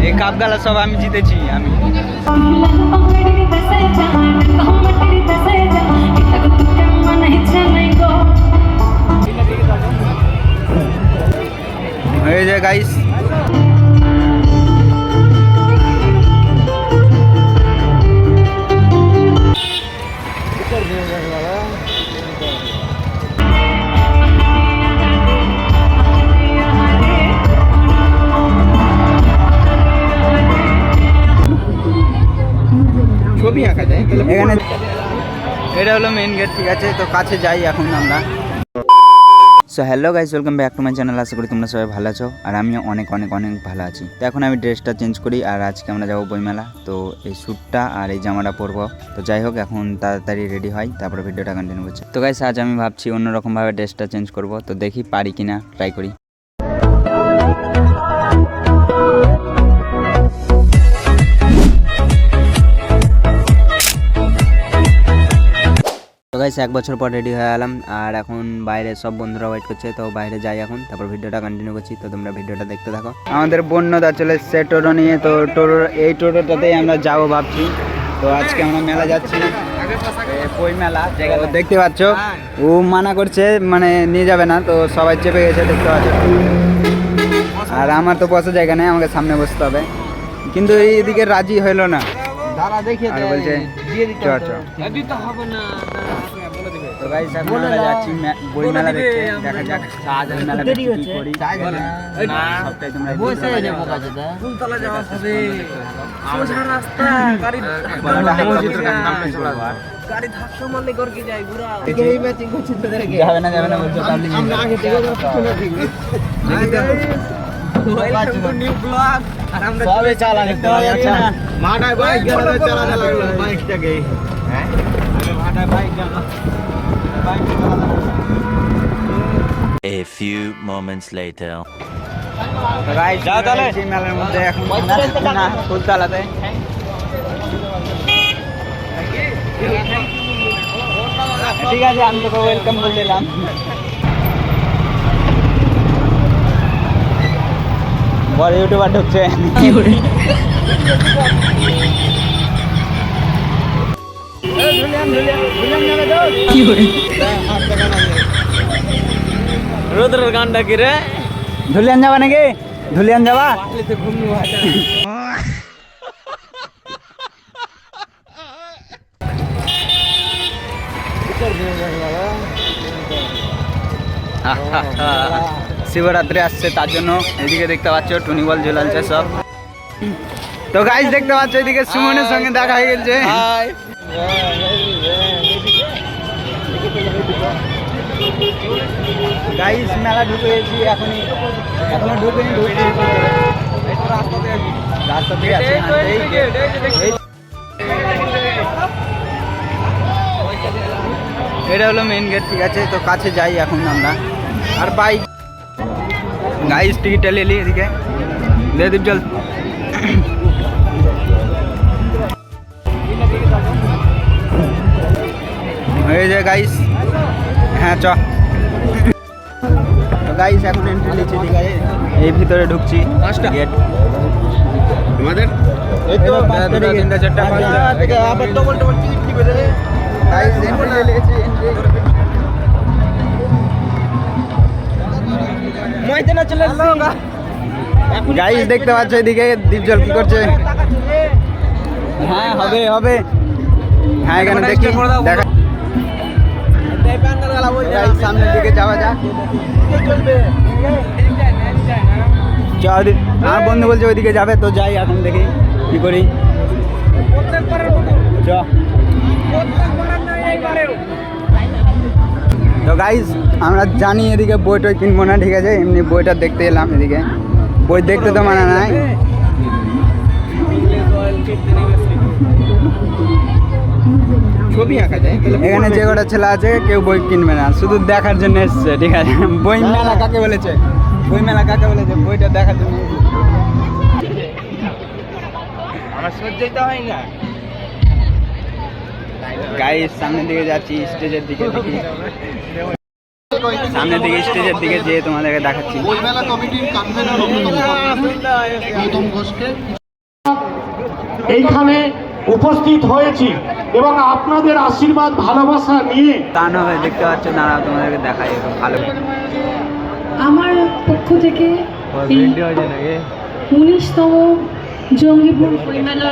এই কাপ গালা সব আমি জিতেছি আমি হয়ে যায় গাইস Thank you. ছবি আঁকা যায় এখানে এটা হলো মেন গেট ঠিক আছে? তো কাছে যাই এখন আমরা। So hello guys welcome back to my channel আশা করি তোমরা সবাই ভালো আছো আর আমিও অনেক অনেক অনেক ভালো আছি। তো এখন আমি ড্রেসটা চেঞ্জ করি আর আজকে আমরা যাব বইমেলা। তো এই স্যুটটা আর এই জামাটা পরবো। তো যাই হোক এখন তাড়াতাড়ি রেডি হয় তারপরে ভিডিওটা কন্টিনিউ করছি। তো গাইস আজ আমি ভাবছি অন্যরকমভাবে ড্রেসটা চেঞ্জ করব। তো দেখি পারি কিনা ট্রাই করি। গাইস এক বছর পর রেডি হয়ে গেলাম আর এখন বাইরে সব বন্ধুরা ওয়েট করছে তো বাইরে যাই এখন। তারপর ভিডিওটা কন্টিনিউ করছি তো তোমরা ভিডিওটা দেখতে থাকো। আমাদের বন্যদা চলে এসছে টোটো নিয়ে তো টোটো এই টোটোটাতেই আমরা যাব ভাবছি। তো আজকে আমরা মেলা যাচ্ছি বই মেলা দেখতে পাচ্ছ? ও মানা করছে মানে নিয়ে যাবে না তো সবাই চেপে গেছে দেখতে পাচ্ছ? আর আমার তো বসার জায়গা নেই আমাকে সামনে বসতে হবে। কিন্তু এইদিকে রাজি হইল না। দাঁড়া দেখে আর বলছে দিয়ে দিতে চ হবে চ। হবে না তো গাইস এখন আমরা যাচ্ছি বই মেলা দেখতে। দেখা যাক শাহজাহান মেলা দেরি কি হচ্ছে। করি। না। সবটাই তোমরা বসে যাব কাছে ফুলতলা যাওয়া হবে। সোজা রাস্তা গাড়ি বলাটা উচিত না, নামটা চড়াবো আর। গাড়ি ধাক্কা মারলে গর যায় ঘুরা এই ম্যাচিং করছিস তোদের যাবে না যাবে না বলছো তাহলে আমরা আগে থেকে যাব। পিছনে থেকে নিউ ব্লগ আর আমরা সবে চালানি তো আচ্ছা। মাঠায় বাইক চালাতে লাগল। বাইকটাকে হ্যাঁ? মাঠায় বাইক গেল bike A few moments later. Guys যাও তাহলে। এই মেলার মধ্যে এখন না ফুলতলাতে ঠিক আছে আমি তোকে ওয়েলকাম বলে দিলাম বড় ইউটিউবার ঢুকছে রুদ্রের গানটা কি রে? ধুলিয়ান যাবা নাকি? ধুলিয়ান যাবা? শিবরাত্রি আসছে তার জন্য এদিকে দেখতে পাচ্ছ টুনি বল ঝুলালছে সব। তো গাইস দেখতে পাচ্ছ এদিকে সুমনের সঙ্গে দেখা হয়ে গেছে। গাইস মেলা ঢুকে গেছি এখনই। এখনও ঢুকেনি ঢুকছি রাস্তা দিয়ে আসছি হ্যাঁ, এই এই- এটা হলো মেন গেট ঠিক আছে তো কাছে যাই এখন আমরা। আর বাইক গাইস টিকিটটা নিলি এদিকে। দে দীপ চল হয়ে যায় গাইস হ্যাঁ চ। গাইস এখন এন্ট্রি নিচ্ছি ঠিক আছে? এই ভিতরে ঢুকছি পাঁচটা? গেট আমাদের এই তো দুটা, তিনটা, চারটা, পাঁচটা। আবার ডবল ডবল টিকিট দিবে রে গাইস এন্ট্রি নিয়েছি এন্ট্রি ময়দানে চলে এসছি গাইস দেখতে পাচ্ছ এদিকে দীপজল কি করছে? হ্যাঁ হবে হবে। হ্যাঁ এখানে দেখি। দেখা সামনের দিকে যাওয়া আমার বন্ধু বলছে ওইদিকে যাবে, তো যাই এখন দেখি কি করি। তো গাইস আমরা জানি এদিকে বই টই কিনবো না, ঠিক আছে? এমনি বইটা দেখতে এলাম এদিকে। বই দেখতে তো মানা নাই। ছবি আঁকা যায় এখানে যে কটা ছেলে আছে কেউ বই কিনবে না। শুধু দেখার জন্য এসছে ঠিক আছে? বই মেলা কাকে বলেছে? বই মেলা কাকে বলেছে? বইটা দেখার জন্য আমার সহ্যই তো হয় না। গাইস সামনের দিকে যাচ্ছি স্টেজের দিকে দেখি। সামনের দিকে স্টেজের দিকে যেয়ে তোমাদেরকে দেখাচ্ছি। বইমেলা কমিটির কনভেনর গৌতম ঘোষকে। এইখানে উপস্থিত হয়েছি। এবং আপনাদের আশীর্বাদ ভালোবাসা নিয়ে দেখতে পাচ্ছ তোমাদেরকে দেখাই ভালো আমার পক্ষ থেকে উনিশতম জঙ্গিপুর বইমেলা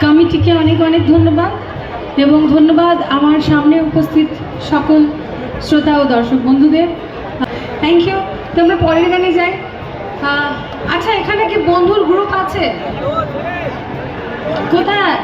কমিটিকে অনেক অনেক ধন্যবাদ এবং ধন্যবাদ আমার সামনে উপস্থিত সকল শ্রোতা ও দর্শক বন্ধুদের। থ্যাংক ইউ তো আমরা পরের গানে যাই। আচ্ছা এখানে কি বন্ধুর গ্রুপ আছে? কোথায়?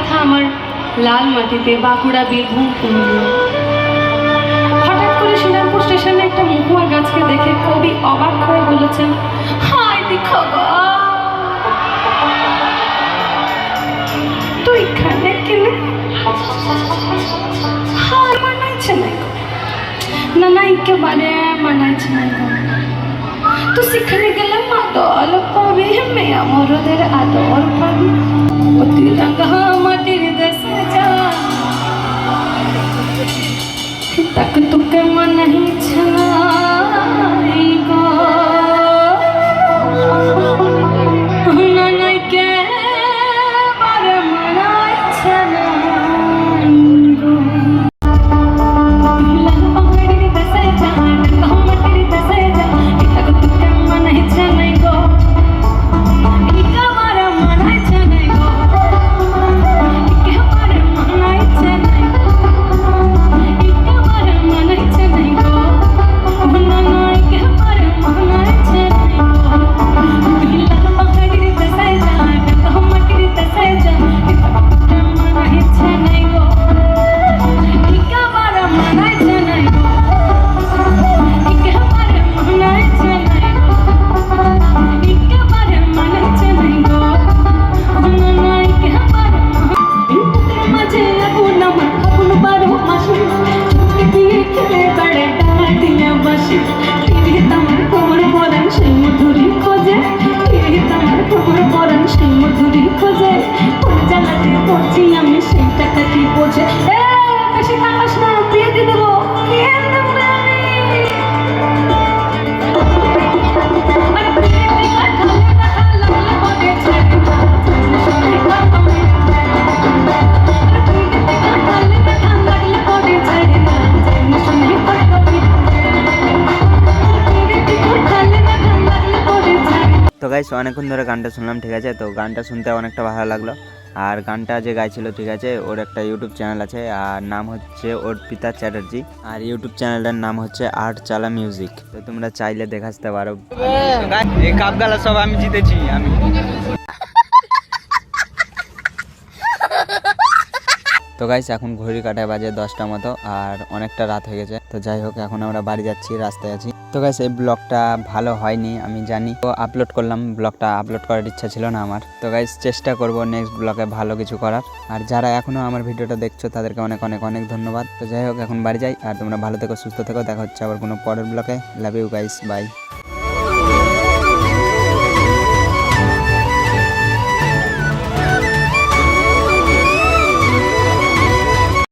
কথা আমার লাল মাটিতে বাঁকুড়া বীরভূম পুরুলিয়া হঠাৎ করে শিলারপুর স্টেশনে একটা মহুয়া গাছকে দেখে কবি অবাক হয়ে বলেছেন, হায় দেখো মানাইছে না না তো সেখানে গেলে মাদল পাবি, মেয়া মরদের আদর পাবি। অতি রাঙ্গা তাক তোকে মানাইছে না গাইস, অনেকক্ষণ ধরে গানটা শুনলাম, ঠিক আছে? তো গানটা শুনতে অনেকটা ভালো লাগল। আর গানটা যে গাইছিল, ঠিক আছে, ওর একটা ইউটিউব চ্যানেল আছে, আর নাম হচ্ছে অর্পিতা চ্যাটার্জি। আর ইউটিউব চ্যানেলটার নাম হচ্ছে আর্ট চালা মিউজিক তো তোমরা চাইলে দেখাতে পারো। এই কাপ সব আমি জিতেছি, আমি। তো গাইস এখন ঘড়ি কাটায় বাজে দশটা মতো আর অনেকটা রাত হয়ে গেছে। তো যাই হোক, এখন আমরা বাড়ি যাচ্ছি, রাস্তায় আছি। তো গাইস এই ব্লগটা ভালো হয়নি, আমি জানি। তো আপলোড করলাম, ব্লগটা আপলোড করার ইচ্ছা ছিল না আমার। তো গাইস চেষ্টা করব নেক্সট ব্লগে ভালো কিছু করার। আর যারা এখনও আমার ভিডিওটা দেখছ, তাদেরকে অনেক অনেক অনেক ধন্যবাদ। তো যাই হোক, এখন বাড়ি যাই, আর তোমরা ভালো থেকো, সুস্থ থেকো। দেখা হচ্ছে আবার কোনো পরের ব্লগে লাভ ইউ গাইস বাই